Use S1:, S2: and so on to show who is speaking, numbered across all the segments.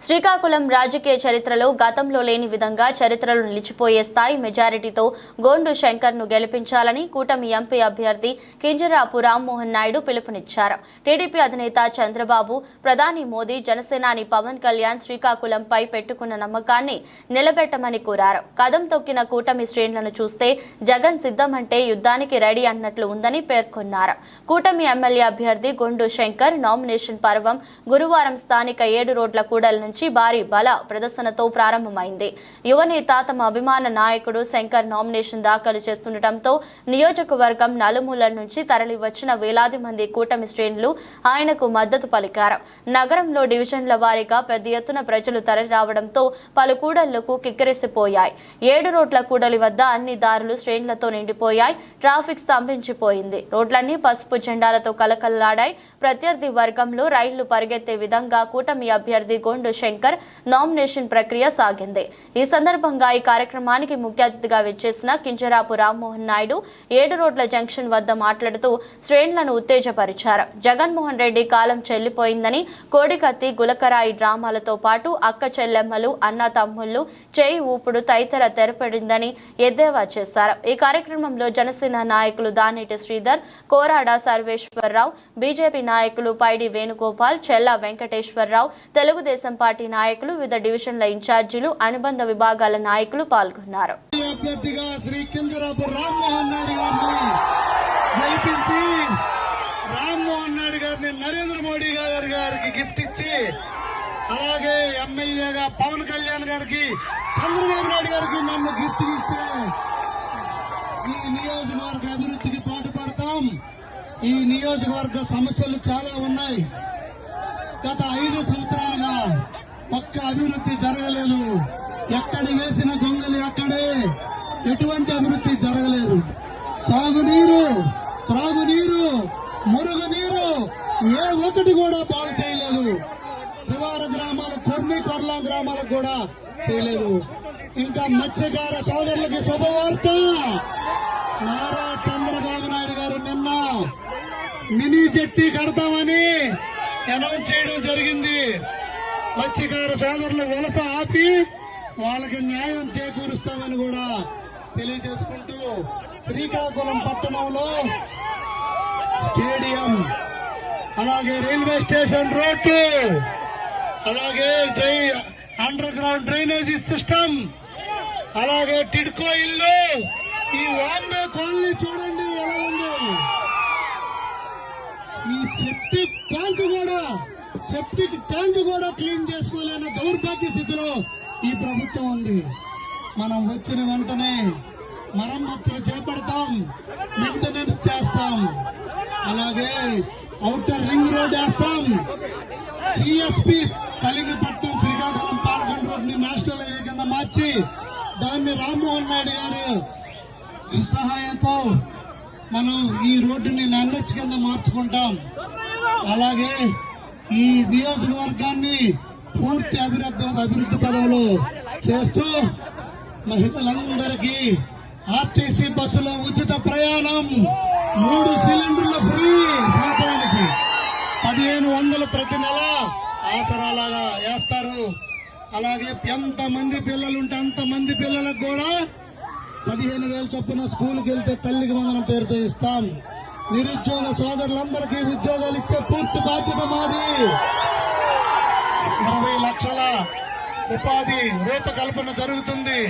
S1: శ్రీకాకుళం రాజకీయ చరిత్రలో గతంలో లేని విధంగా చరిత్రలో నిలిచిపోయే స్థాయి మెజారిటీతో గోండు శంకర్ను గెలిపించాలని కూటమి ఎంపీ అభ్యర్థి కింజరాపు రామ్మోహన్ నాయుడు పిలుపునిచ్చారు. టీడీపీ అధినేత చంద్రబాబు ప్రధాని మోదీ జనసేనాని పవన్ కళ్యాణ్ శ్రీకాకుళంపై పెట్టుకున్న నమ్మకాన్ని నిలబెట్టమని కోరారు. కదం తొక్కిన కూటమి శ్రేణులను చూస్తే జగన్ సిద్ధమంటే యుద్ధానికి రెడీ అన్నట్లు ఉందని పేర్కొన్నారు. కూటమి ఎమ్మెల్యే అభ్యర్థి గొండు శంకర్ నామినేషన్ పర్వం గురువారం స్థానిక ఏడు రోడ్ల కూడలను నుంచి భారీ బల ప్రదర్శనతో ప్రారంభమైంది. యువనేత తమ అభిమాన నాయకుడు శంకర్ నామినేషన్ దాఖలు చేస్తుండటంతో నియోజకవర్గం నలుమూలల నుంచి తరలి వచ్చిన వేలాది మంది కూటమి శ్రేణులు ఆయనకు మద్దతు పలికారు. నగరంలో డివిజన్ల వారీగా పెద్ద ఎత్తున ప్రజలు తరలి రావడంతో పలు కూడళ్ళకు కిక్కిరిసిపోయాయి. ఏడు రోడ్ల కూడలి వద్ద అన్ని దారులు శ్రేణులతో నిండిపోయాయి. ట్రాఫిక్ స్తంభించిపోయింది. రోడ్లన్నీ పసుపు జెండాలతో కలకల్లాడాయి ప్రత్యర్థి వర్గంలో రైళ్ళు పరిగెత్తే విధంగా కూటమి అభ్యర్థి గొండు శంకర్ నామినేషన్ ప్రక్రియ సాగింది. ఈ సందర్భంగా ఈ కార్యక్రమానికి ముఖ్య అతిథిగా విచ్చేసిన కింజరాపు రామ్మోహన్ నాయుడు ఏడు రోడ్ల జంక్షన్ వద్ద మాట్లాడుతూ శ్రేణులను ఉత్తేజపరిచారు. జగన్మోహన్ రెడ్డి కాలం చెల్లిపోయిందని కోడికత్తి గులకరాయి డ్రామాలతో పాటు అక్క చెల్లెమ్మలు అన్న తమ్ముళ్ళు చేయి ఊపుడు తదితర తెరపడిందని ఎద్దేవా చేశారు. ఈ కార్యక్రమంలో జనసేన నాయకులు దానేటి శ్రీధర్ కోరాడ సర్వేశ్వరరావు బీజేపీ నాయకులు పైడి వేణుగోపాల్ చెల్లా వెంకటేశ్వరరావు తెలుగుదేశం పార్టీ పార్టీ నాయకులు వివిధ డివిజన్ల ఇన్ఛార్జీలు అనుబంధ విభాగాల నాయకులు పాల్గొన్నారు.
S2: అభ్యర్థిగా శ్రీ కింజరాపు రామ్మోహన్ నాయుడు గారిని గెలిపించి రామ్మోహన్ నాయుడు గారిని నరేంద్ర మోడీ గారి గారికి గిఫ్ట్ ఇచ్చి అలాగే ఎమ్మెల్యేగా పవన్ కళ్యాణ్ గారికి చంద్రబాబు నాయుడు గారికి నన్ను గిఫ్ట్ ఇస్తే ఈ నియోజకవర్గ అభివృద్ధికి పాటుపడతాం. ఈ నియోజకవర్గ సమస్యలు చాలా ఉన్నాయి. గత ఐదు సంవత్సరాలుగా ఒక్క అభివృద్ధి జరగలేదు. ఎక్కడి వేసిన గొంగలి అక్కడే. ఎటువంటి అభివృద్ధి జరగలేదు. సాగునీరు త్రాగునీరు మురుగునీరు ఏ ఒకటి కూడా బాగు చేయలేదు. శివారు గ్రామాల కొన్ని కొర్లా గ్రామాలకు కూడా చేయలేదు. ఇంకా మత్స్యకార సోదరులకి శుభవార్త. నారా చంద్రబాబు నాయుడు గారు నిన్న మినీ చెట్టి కడతామని అనౌన్స్ చేయడం జరిగింది. మత్స్యకార సోదరుల వలస ఆపి వాళ్ళకి న్యాయం చేకూరుస్తామని కూడా తెలియజేసుకుంటూ శ్రీకాకుళం పట్టణంలో స్టేడియం అలాగే రైల్వే స్టేషన్ రోడ్డు అలాగే dry underground drainage system అలాగే టిడ్కో ఇల్లు ఈ వాంబే కాలనీ చూడండి ఎలా ఉంది. ఈ సెప్టిక్ ట్యాంక్ కూడా సెప్టిక్ ట్యాంక్ కూడా క్లీన్ చేసుకోలేని దౌర్భాగ్య స్థితిలో ఈ ప్రభుత్వం ఉంది. మనం వచ్చిన వెంటనే మరమ్మతులు చేపడతాం మెయింటెనెన్స్ చేస్తాం అలాగే ఔటర్ రింగ్ రోడ్ వేస్తాం. సిఎస్పి కలిగిపట్నం శ్రీకాకుళం పాల్గొండ రోడ్ని నేషనల్ హైవే కింద మార్చి దాన్ని రామ్మోహన్ నాయుడు గారు సహాయంతో మనం ఈ రోడ్డుని నన్నొచ్చి కింద మార్చుకుంటాం. అలాగే ఈ నియోజకవర్గాన్ని పూర్తి అభివృద్ధి అభివృద్ధి పదంలో చేస్తూ మహిళలందరికీ ఆర్టీసీ బస్సులో ఉచిత ప్రయాణం. మూడు సిలిండర్లు ఫ్రీ సంవత్సరానికి. పదిహేను వందలు ప్రతి నెల ఆసరాలాగా వేస్తారు. అలాగే ఎంత మంది పిల్లలుంటే అంత మంది పిల్లలకు కూడా పదిహేను వేలు చొప్పున స్కూల్కి వెళ్తే తల్లికి వందనం పేరుతో ఇస్తాం. నిరుద్యోగ సోదరులందరికీ ఉద్యోగాలు ఇచ్చే పూర్తి బాధ్యత మాది. ఇరవై లక్షల ఉపాధి రూపకల్పన జరుగుతుంది.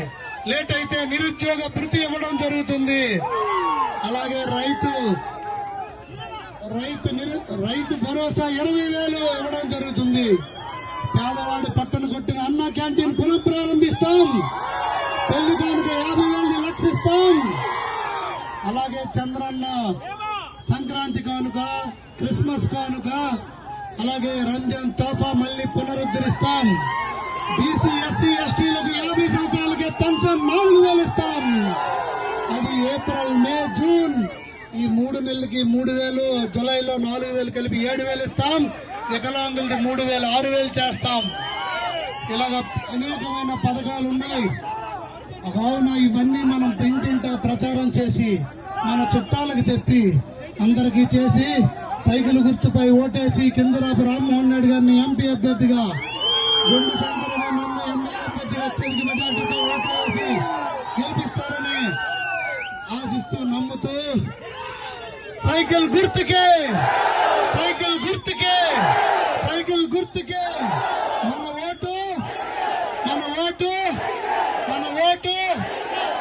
S2: లేట్ అయితే నిరుద్యోగ భృతి ఇవ్వడం జరుగుతుంది. అలాగే రైతు రైతు నిరు- రైతు భరోసా ఇరవై వేలు ఇవ్వడం జరుగుతుంది. పేదవాడి పట్టణ కొట్టిన అన్న క్యాంటీన్ పునః ప్రారంభిస్తాం పెళ్ళి కానుక యాభై వేలు లక్షిస్తాం. అలాగే చంద్రన్న సంక్రాంతి కానుక క్రిస్మస్ కానుక అలాగే రంజాన్ తోఫా మళ్ళీ పునరుద్ధరిస్తాం. బీసీ ఎస్సీ ఎస్టీలకు యాభై సంవత్సరాలకే పెన్షన్ నాలుగు వేలు ఇస్తాం. అది ఏప్రిల్ మే జూన్ ఈ మూడు నెలలకి మూడు వేలు జూలైలో నాలుగు వేలు కలిపి ఏడు వేలు ఇస్తాం. వికలాంగులకి మూడు వేలు ఆరు వేలు చేస్తాం. ఇలాగ అనేకమైన పథకాలు ఉన్నాయి కావున ఇవన్నీ మనం ఇంటింట ప్రచారం చేసి మన చుట్టాలకు చెప్పి అందరికీ చేసి సైకిల్ గుర్తుపై ఓటేసి కిందరాపు రామ్మోహన్ రెడ్డి గారిని ఎంపీ అభ్యర్థిగా రెండు శంకరరావు నన్ను ఎమ్మెల్యే అత్యధిక మెజార్టీతో వేసి గెలిపిస్తారని ఆశిస్తూ నమ్ముతూ సైకిల్ గుర్తుకే సైకిల్ గుర్తుకే సైకిల్ గుర్తుకే. మన ఓటు మన ఓటు మన ఓటు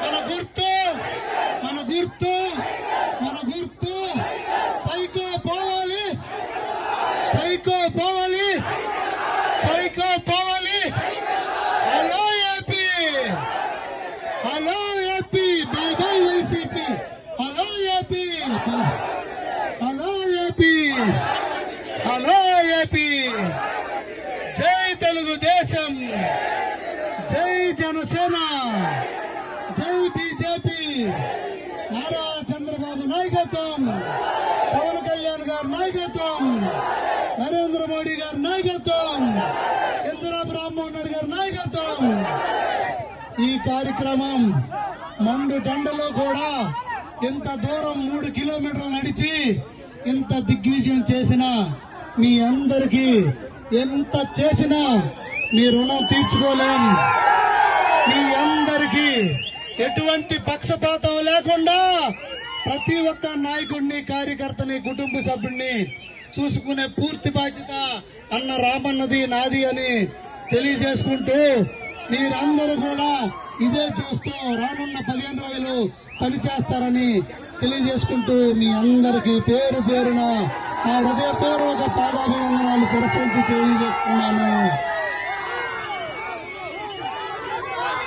S2: మన గుర్తు మన గుర్తు. తెలుగుదేశం. జై జనసేన. జై బీజేపీ. నారా చంద్రబాబు నాయకత్వం. పవన్ కళ్యాణ్ గారి నాయకత్వం. నరేంద్ర మోడీ గారి నాయకత్వం. చంద్రబాబు రామ్మోహన్ రెడ్డి గారి నాయకత్వం. ఈ కార్యక్రమం మండు దండలో కూడా ఎంత దూరం మూడు కిలోమీటర్లు నడిచి ఎంత దిగ్విజయం చేసినా మీ అందరికీ ఎంత చేసినా మీ రుణం తీర్చుకోలేం. మీ అందరికీ ఎటువంటి పక్షపాతం లేకుండా ప్రతి ఒక్క నాయకుడిని కార్యకర్తని కుటుంబ సభ్యుడిని చూసుకునే పూర్తి బాధ్యత అన్న రామన్నది నాది అని తెలియజేసుకుంటూ మీరందరూ కూడా ఇదే చూస్తూ రానున్న పదిహేను రోజులు పనిచేస్తారని తెలియజేసుకుంటూ మీ అందరికీ పేరు పేరున నా హృదయపూర్వక పాదాభివందనాలు సరస్వతి తెలియజేస్తున్నాను.